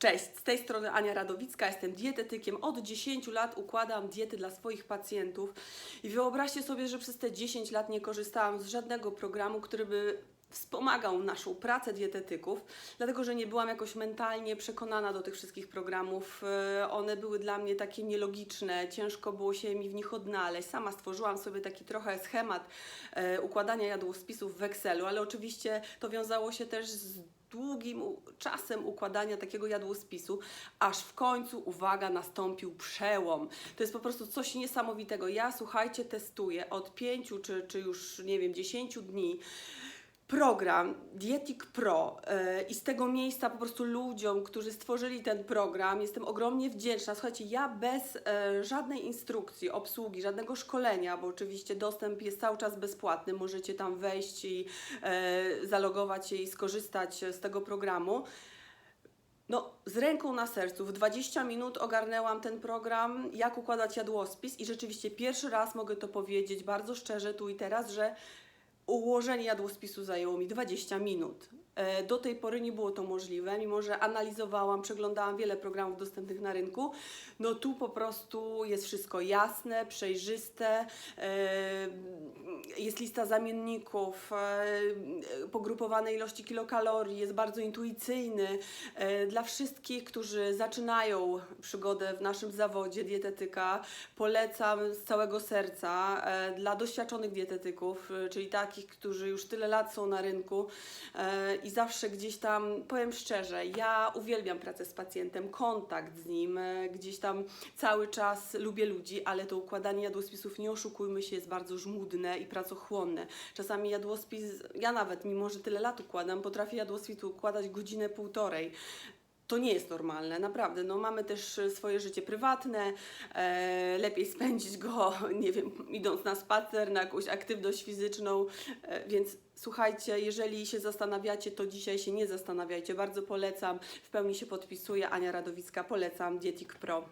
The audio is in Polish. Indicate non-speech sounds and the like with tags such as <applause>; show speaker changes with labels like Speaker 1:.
Speaker 1: Cześć, z tej strony Ania Radowicka, jestem dietetykiem. Od 10 lat układam diety dla swoich pacjentów i wyobraźcie sobie, że przez te 10 lat nie korzystałam z żadnego programu, który by wspomagał naszą pracę dietetyków, dlatego że nie byłam jakoś mentalnie przekonana do tych wszystkich programów. E, One były dla mnie takie nielogiczne, ciężko było się mi w nich odnaleźć. Sama stworzyłam sobie taki trochę schemat e, układania jadłospisów w Excelu, ale oczywiście to wiązało się też z długim czasem układania takiego jadłospisu, aż w końcu, uwaga, nastąpił przełom. To jest po prostu coś niesamowitego. Ja, słuchajcie, testuję od pięciu czy, czy już, nie wiem, dziesięciu dni program Dietic Pro e, i z tego miejsca po prostu ludziom, którzy stworzyli ten program, jestem ogromnie wdzięczna. Słuchajcie, ja bez e, żadnej instrukcji, obsługi, żadnego szkolenia, bo oczywiście dostęp jest cały czas bezpłatny, możecie tam wejść i e, zalogować się i skorzystać z tego programu. No, z ręką na sercu, w 20 minut ogarnęłam ten program, jak układać jadłospis i rzeczywiście pierwszy raz mogę to powiedzieć bardzo szczerze tu i teraz, że ułożenie jadłospisu zajęło mi 20 minut. E, Do tej pory nie było to możliwe, mimo że analizowałam, przeglądałam wiele programów dostępnych na rynku. No tu po prostu jest wszystko jasne, przejrzyste, e, jest lista zamienników, e, pogrupowane ilości kilokalorii, jest bardzo intuicyjny. E, Dla wszystkich, którzy zaczynają przygodę w naszym zawodzie dietetyka, polecam z całego serca. E, Dla doświadczonych dietetyków, e, czyli takich, którzy już tyle lat są na rynku e, i zawsze gdzieś tam, powiem szczerze, ja uwielbiam pracę z pacjentem, kontakt z nim, e, gdzieś tam cały czas lubię ludzi, ale to układanie jadłospisów, nie oszukujmy się, jest bardzo żmudne i pracochłonne. Czasami jadłospis, ja nawet, mimo że tyle lat układam, potrafię jadłospis układać godzinę, półtorej. To nie jest normalne, naprawdę. No, mamy też swoje życie prywatne, e, lepiej spędzić go, <laughs> nie wiem, idąc na spacer, na jakąś aktywność fizyczną, e, więc słuchajcie, jeżeli się zastanawiacie, to dzisiaj się nie zastanawiajcie, bardzo polecam, w pełni się podpisuję, Ania Radowicka, polecam Dietic Pro.